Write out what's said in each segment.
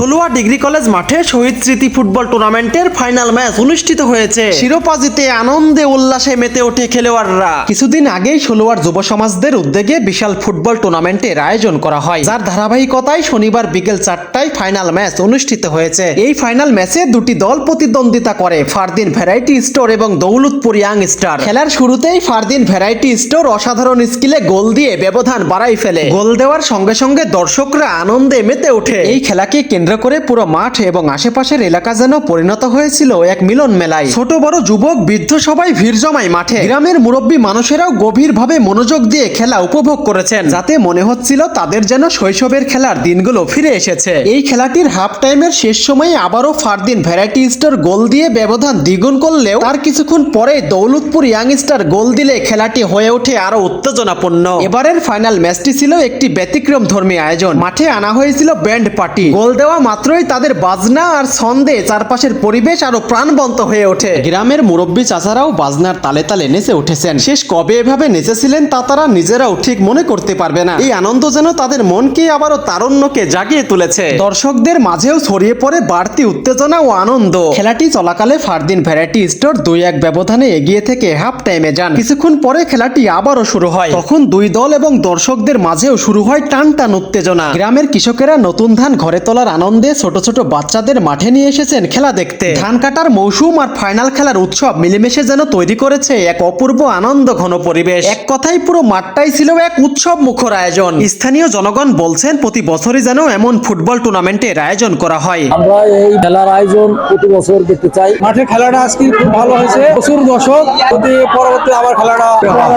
ষোলোয়া degree college মাঠে শহীদ স্মৃতি football টুর্নামেন্টের ফাইনাল ম্যাচ অনুষ্ঠিত হয়েছে। শিরোপা জিতে আনন্দে উল্লাসে মেতে ওঠে খেলোয়াড়রা। কিছুদিন আগেই ষোলোয়ার যুব সমাজদের উদ্যোগে বিশাল ফুটবল টুর্নামেন্টের আয়োজন করা হয়। যার ধারাবাহিকতায় শনিবার বিকেল চারটায় ফাইনাল ম্যাচ অনুষ্ঠিত হয়েছে। এই ফাইনাল ম্যাচে দুটি দল প্রতিদ্বন্দ্বিতা করে, ফারদিন ভ্যারাইটি স্টোর এবং দৌলতপুর ইয়াং স্টার। খেলার শুরুতেই ফারদিন ভ্যারাইটি স্টোর অসাধারণ স্কিলে গোল দিয়ে ব্যবধান বাড়াই ফেলে। গোল দেওয়ার সঙ্গে সঙ্গে দর্শকরা আনন্দে মেতে ওঠে। এই খেলাকে কেন্দ্র করে পুরো মাঠ এবং আশেপাশের এলাকা যেন পরিণত হয়েছিল এক মিলন মেলায়। ছোট বড় যুবক বৃদ্ধ সবাই ভিড় জমায় মাঠে। গ্রামের মুরব্বী মানুষেরাও গভীরভাবে মনোযোগ দিয়ে খেলা উপভোগ করেছেন। যাতে মনে হচ্ছিল তাদের যেন শৈশবের খেলার দিনগুলো ফিরে এসেছে। এই খেলাটির হাফ টাইমের শেষ সময়ে আবারও ফারদিন ভ্যারাইটি স্টার গোল দিয়ে ব্যবধান দ্বিগুণ করলেও তার কিছুক্ষণ পরে দৌলতপুর ইয়াংস্টার গোল দিলে খেলাটি হয়ে ওঠে আরও উত্তেজনাপূর্ণ। এবারের ফাইনাল ম্যাচটি ছিল একটি ব্যতিক্রম ধর্মী আয়োজন। মাঠে আনা হয়েছিল ব্যান্ড পার্টি। গোল দেওয়া মাত্রই তাদের বাজনা আর ছন্দে চারপাশের পরিবেশ আরও প্রাণবন্ত হয়ে ওঠে। গ্রামের মুরব্বী চাচারাও বাজনার তালে তালে নেচে উঠেছেন। শেষ কবে এভাবে নেচেছিলেন তা তারা নিজেরাও ঠিক মনে করতে পারবে না। এই আনন্দ যেন তাদের মনকে আবারও তারুণ্যকে জাগিয়ে তুলেছে। দর্শকদের মাঝেও ছড়িয়ে পড়ে বাড়তি উত্তেজনা ও আনন্দ। খেলাটি চলাকালে ফারদিন ভ্যারাইটি স্টোর দুই এক ব্যবধানে এগিয়ে থেকে হাফ টাইমে যান। কিছুক্ষণ পরে খেলাটি আবারও শুরু হয়। তখন দুই দল এবং দর্শকদের মাঝেও শুরু হয় টান টান উত্তেজনা। গ্রামের কৃষকেরা নতুন ধান ঘরে তোলার আনন্দে ছোট ছোট বাচ্চাদের মাঠে নিয়ে এসেছেন খেলা দেখতে। ধান কাটার মৌসুম আর ফাইনাল খেলার উৎসব মিলেমিশে যেন তৈরি করেছে এক অপূর্ব আনন্দ ঘন পরিবেশ। এক কথাই পুরো মাঠটাই ছিল এক উৎসব মুখর আয়োজন। স্থানীয় জনগণ বলছেন প্রতি বছরই যেন এমন ফুটবল টুর্নামেন্টের আয়োজন করা হয়। আমরা এই খেলার আয়োজন প্রতি বছর দেখতে চাই। মাঠে খেলাটা আজকে খুব ভালো হয়েছে। প্রচুর দর্শক। যদি পরবর্তী আবার খেলাটা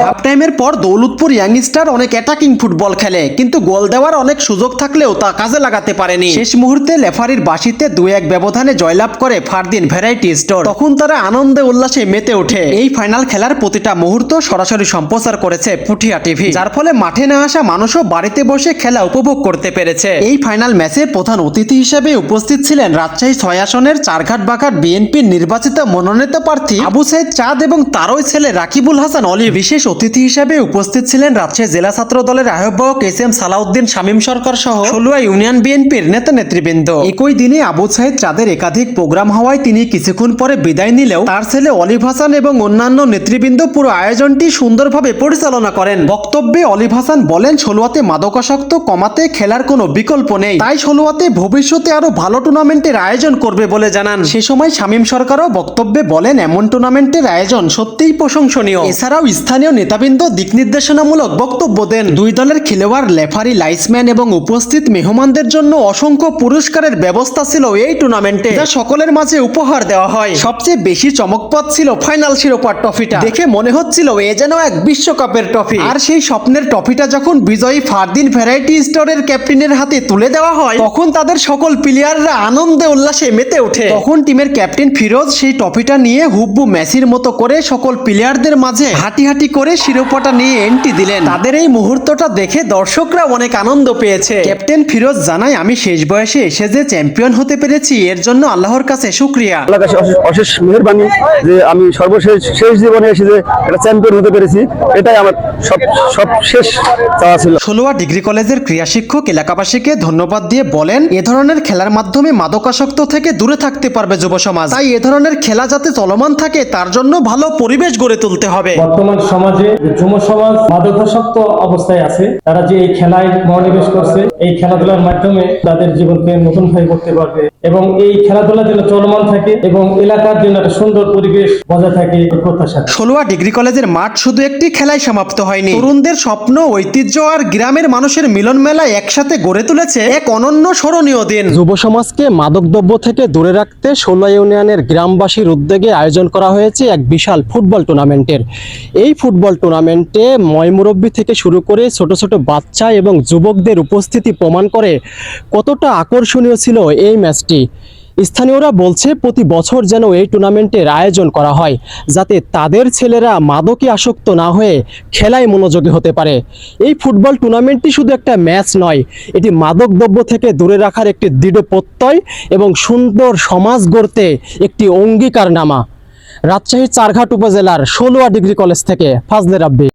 হাফ টাইমের পর দৌলতপুর ইয়াংস্টার অনেক অ্যাটাকিং ফুটবল খেলে কিন্তু গোল দেওয়ার অনেক সুযোগ থাকলেও তা কাজে লাগাতে পারেনি। শেষ মুহূর্তে লেফারির বাসিতে দুই এক ব্যবধানে জয়লাভ করে ফারদিন ভ্যারাইটি স্টোর তখন তারা আনন্দে উল্লাসে মেতে ওঠে। এই ফাইনাল খেলার প্রতিটা মুহূর্ত সরাসরি সম্প্রচার করেছে পুঠিয়া টিভি। যার ফলে মাঠে না আসা মানুষও বাড়িতে বসে খেলা উপভোগ করতে পেরেছে। এই ফাইনাল ম্যাচে প্রধান অতিথি হিসেবে উপস্থিত ছিলেন রাজশাহী ছয় আসনের চারঘাট বাঘাট বিএনপির নির্বাচিত মনোনীত প্রার্থী আবু সাইদ চাঁদ এবং তারই ছেলে রাকিবুল হাসান অলি। বিশেষ অতিথি হিসেবে উপস্থিত ছিলেন রাজশাহী জেলা ছাত্র দলের আহ্বায়ক এস এম সালাউদ্দিন শামীম সরকার সহ ইউনিয়ন বিএনপির নেতা নেতৃবৃন্দ একই দিনে আবু সাইদ চাঁদের একাধিক প্রোগ্রাম হওয়ায় তিনি কিছুক্ষণ পরে বিদায় নিলেও তার ছেলে অলিভ হাসান এবং অন্যান্য নেতৃবৃন্দ পুরো আয়োজনটি সুন্দরভাবে পরিচালনা করেন। বক্তব্যে অলিভ হাসান বলেন, ষোলোয়াতে মাদকাসক্ত কমাতে খেলার কোনো বিকল্প নেই। তাই ষোলোয়াতে ভবিষ্যতে আরও ভালো টুর্নামেন্টের আয়োজন করবে বলে জানান। সে সময় শামীম সরকারও বক্তব্যে বলেন, এমন টুর্নামেন্টের আয়োজন সত্যিই প্রশংসনীয়। এছাড়াও স্থানীয় নেতাবৃন্দ দিক নির্দেশনামূলক বক্তব্য দেন। দুই দলের খেলোয়াড়, লেফারি, লাইসম্যান এবং উপস্থিত মেহমানদের জন্য অসংখ্য পুরস্কারের ব্যবস্থা ছিল এই টুর্নামেন্টে যা সকলের মাঝে উপহার দেওয়া হয়। সবচেয়ে বেশি চমকপ্রদ ছিল ফাইনাল শিরোপার ট্রফিটা। দেখে মনে হচ্ছিল এ যেন এক বিশ্বকাপের ট্রফি। আর সেই স্বপ্নের ট্রফিটা যখন বিজয়ী ফারদিন ভ্যারাইটি স্টোরের ক্যাপ্টেনের হাতে তুলে দেওয়া হয়, তখন তাদের সকল প্লেয়াররা আনন্দে উল্লাসে মেতে ওঠে। তখন টিমের ক্যাপ্টেন ফিরোজ সেই ট্রফিটা নিয়ে হুব্বু মেসির মতো করে সকল প্লেয়ারদের মাঝে হাঁটি হাঁটি করে শিরোপাটা নিয়ে এন্ট্রি দিলেন। তাদের এই মুহূর্তটা দেখে দর্শকরা অনেক আনন্দ পেয়েছে। ক্যাপ্টেন ফিরোজ জানায়, আমি শেষ বয়সে এসে যে চ্যাম্পিয়ন হতে পেরেছি এর জন্য আল্লাহর কাছে শুক্রিয়া। আল্লাহর কাছে অশেষ- মেহরবানি যে আমি সর্বশেষ শেষ জীবনে এসে যে একটা চ্যাম্পিয়ন হতে পেরেছি এটাই আমার সব সব শেষ চাওয়া ছিল। ষোলোয়া ডিগ্রি কলেজের ক্রীড়া শিক্ষক এলাকাবাসীকে ধন্যবাদ দিয়ে বলেন এ ধরনের খেলার মাধ্যমে মাদকাসক্ত থেকে দূরে থাকতে পারবে যুব সমাজ। তাই এ ধরনের খেলা যাতে চলমান থাকে তার জন্য ভালো পরিবেশ গড়ে তুলতে হবে। বর্তমান সমাজে যে যুব সমাজ মাদকাসক্ত অবস্থায় আছে তারা যে এই খেলায় মনোনিবেশ করছে এই খেলাধুলার মাধ্যমে তাদের জীবনকে নতুন ভাবে করতে পারবে। এবং এই খেলাধুলা যেন চলমান থাকে এবং এলাকার জন্য একটা সুন্দর পরিবেশ বজায় থাকে প্রত্যাশা। ষোলোয়া ডিগ্রি কলেজের মাঠ শুধু একটি খেলায় সমাপ্ত হয়নি। তরুণদের স্বপ্ন ঐতিহ্য আর গ্রামের মানুষের মিলন মেলা একসাথে গড়ে তুলেছে এক অনন্য স্মরণীয় দিন। যুব সমাজকে মাদকদ্রব্য থেকে দূরে রাখতে ষোলো ইউনিয়নের গ্রামবাসীর উদ্যোগে আয়োজন করা হয়েছে এক বিশাল ফুটবল টুর্নামেন্টের। এই ফুটবল টুর্নামেন্টে ময়মুরব্বী থেকে শুরু করে ছোট ছোট বাচ্চা এবং যুবকদের উপস্থিতি প্রমাণ করে কতটা আকর্ষণীয় ছিল এই ম্যাচটি। স্থানীয়রা বলছে, প্রতি বছর যেন এই টুর্নামেন্টের আয়োজন করা হয়, যাতে তাদের ছেলেরা মাদকে আসক্ত না হয়ে খেলায় মনোযোগী হতে পারে। এই ফুটবল টুর্নামেন্টটি শুধু একটা ম্যাচ নয়, এটি মাদকদ্রব্য থেকে দূরে রাখার একটি দৃঢ় প্রত্যয় এবং সুন্দর সমাজ গড়তে একটি অঙ্গীকারনামা। রাজশাহী চারঘাট উপজেলার ষোলোয়া ডিগ্রি কলেজ থেকে ফাজলে রাব্বি।